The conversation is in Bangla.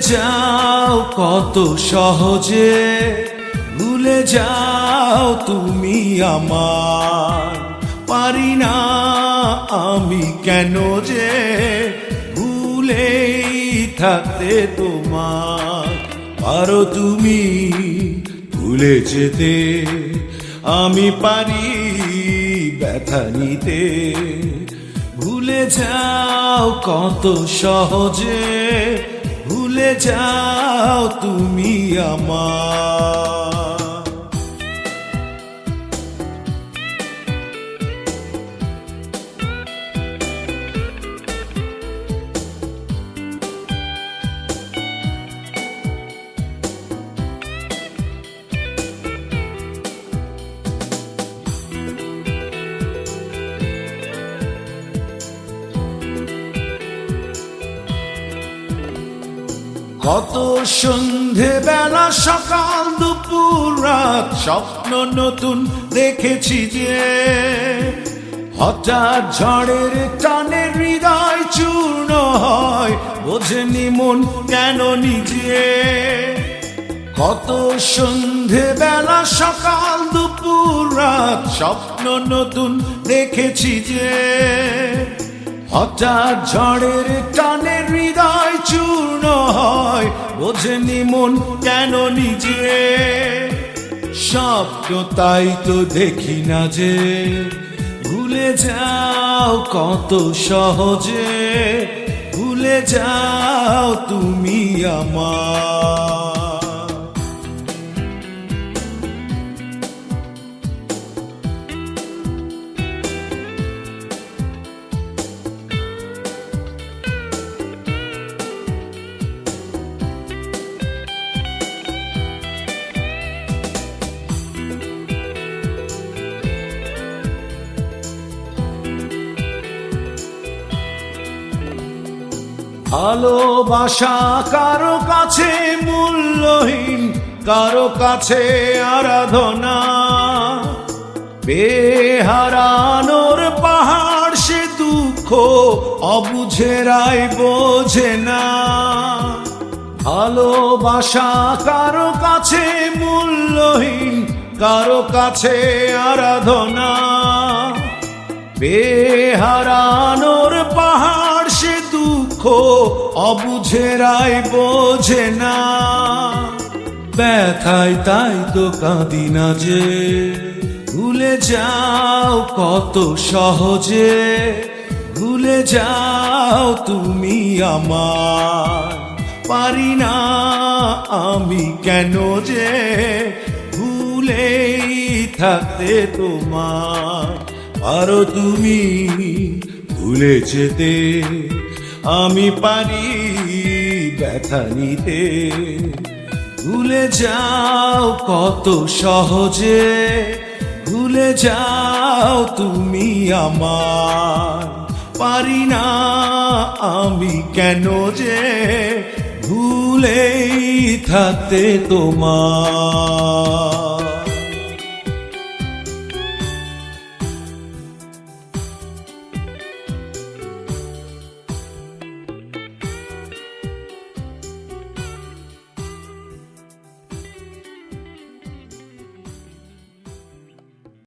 যাও কত সহজে, ভুলে যাও তুমি আমার। পারি না আমি কেন যে ভুলেই থাকতে তোমার। পারো তুমি ভুলে যেতে, আমি পারি ব্যথা নিতে। ভুলে যাও কত সহজে ভুলে যাও তুমি আমার। কত সন্ধে বেলা সকাল দুপুর রাত স্বপ্ন নতুন দেখেছি যে হঠাৎ ঝড়ের টানে হৃদয় চূর্ণ হয়, বোঝেনি মন কেন নিজে। কত সন্ধে বেলা সকাল দুপুর রাত স্বপ্ন নতুন দেখেছি যে হঠাৎ ঝড়ের টানে হৃদয় চূর্ণ হয়। বোঝেনি মন কেন নিজে? স্বপ্ন তাই তো দেখি না যে। ভুলে যাও কত সহজে। ভুলে যাও তুমি আমার। ভালোবাসা কারও কাছে মূল্যহীন, কারও কাছে আরাধনা। বেহারানোর পাহাড় সে দুঃখ অবুঝেরাই বোঝে না। ভালোবাসা কারও কাছে মূল্যহীন, কারও কাছে আরাধনা। বেহারানোর পাহাড় অবুঝেরাই বোঝে না। ব্যথায় তাই তো কাঁদি না যে। ভুলে যাও কত সহজে। ভুলে যাও তুমি আমার। পারি না আমি কেন যে ভুলেই থাকতে তোমার। আরও তুমি ভুলে যেতে আমি পারি ব্যথা নিতে। ভুলে যাও কত সহজে। ভুলে যাও তুমি আমার। পারি না আমি কেন যে ভুলেই থাকতে তোমার।